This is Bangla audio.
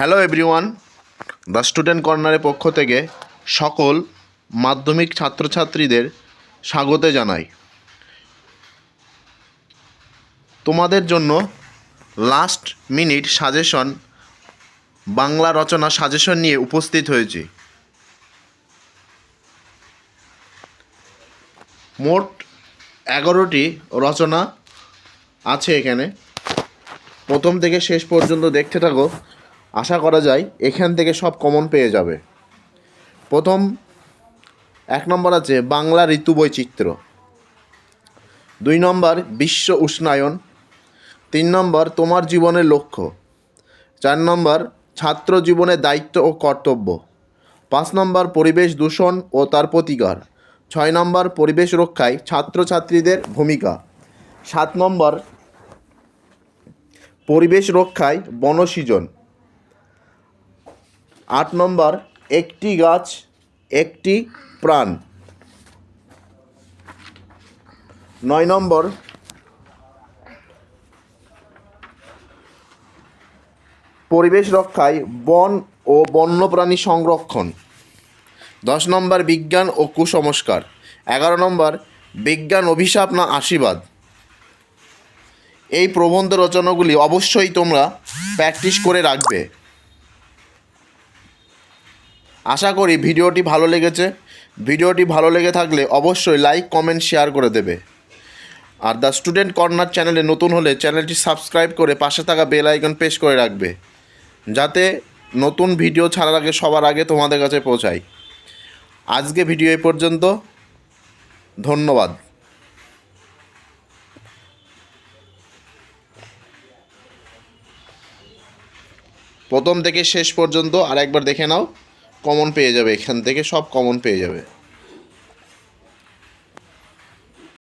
হ্যালো এভরিওয়ান, দ্য স্টুডেন্ট কর্নারের পক্ষ থেকে সকল মাধ্যমিক ছাত্রছাত্রীদের স্বাগত জানাই। তোমাদের জন্য লাস্ট মিনিট সাজেশন বাংলা রচনা সাজেশন নিয়ে উপস্থিত হয়েছি। মোট এগারোটি রচনা আছে এখানে। প্রথম থেকে শেষ পর্যন্ত দেখতে থাকো। আশা করা যায় এখান থেকে সব কমন পেয়ে যাবে। প্রথম, এক নম্বর আছে বাংলা ঋতু বৈচিত্র্য। দুই নম্বর বিশ্ব উষ্ণায়ন। তিন নম্বর তোমার জীবনের লক্ষ্য। চার নম্বর ছাত্র জীবনের দায়িত্ব ও কর্তব্য। পাঁচ নম্বর পরিবেশ দূষণ ও তার প্রতিকার। ছয় নম্বর পরিবেশ রক্ষায় ছাত্রছাত্রীদের ভূমিকা। সাত নম্বর পরিবেশ রক্ষায় বনসৃজন। আট নম্বর, একটি গাছ, একটি প্রাণ। নয় নম্বর, পরিবেশ রক্ষায় বন ও বন্যপ্রাণী সংরক্ষণ। দশ নম্বর, বিজ্ঞান ও কুসংস্কার। এগারো নম্বর, বিজ্ঞান অভিশাপ না আশীর্বাদ। এই প্রবন্ধ রচনাগুলি অবশ্যই তোমরা প্র্যাকটিস করে রাখবে। আশা করি ভিডিওটি ভালো লেগেছে। ভিডিওটি ভালো লেগে থাকলে অবশ্যই লাইক, কমেন্ট, শেয়ার করে দেবে। আর দ্য স্টুডেন্ট কর্নার চ্যানেলে নতুন হলে চ্যানেলটি সাবস্ক্রাইব করে পাশে থাকা বেল আইকন প্রেস করে রাখবে। যাতে নতুন ভিডিও ছাড়ার আগে সবার আগে তোমাদের কাছে পৌঁছায় আজকে ভিডিও এই পর্যন্ত। ধন্যবাদ। প্রথম থেকে শেষ পর্যন্ত আর একবার দেখে নাও। কমন পেয়ে যাবে এখান থেকে সব কমন পেয়ে যাবে।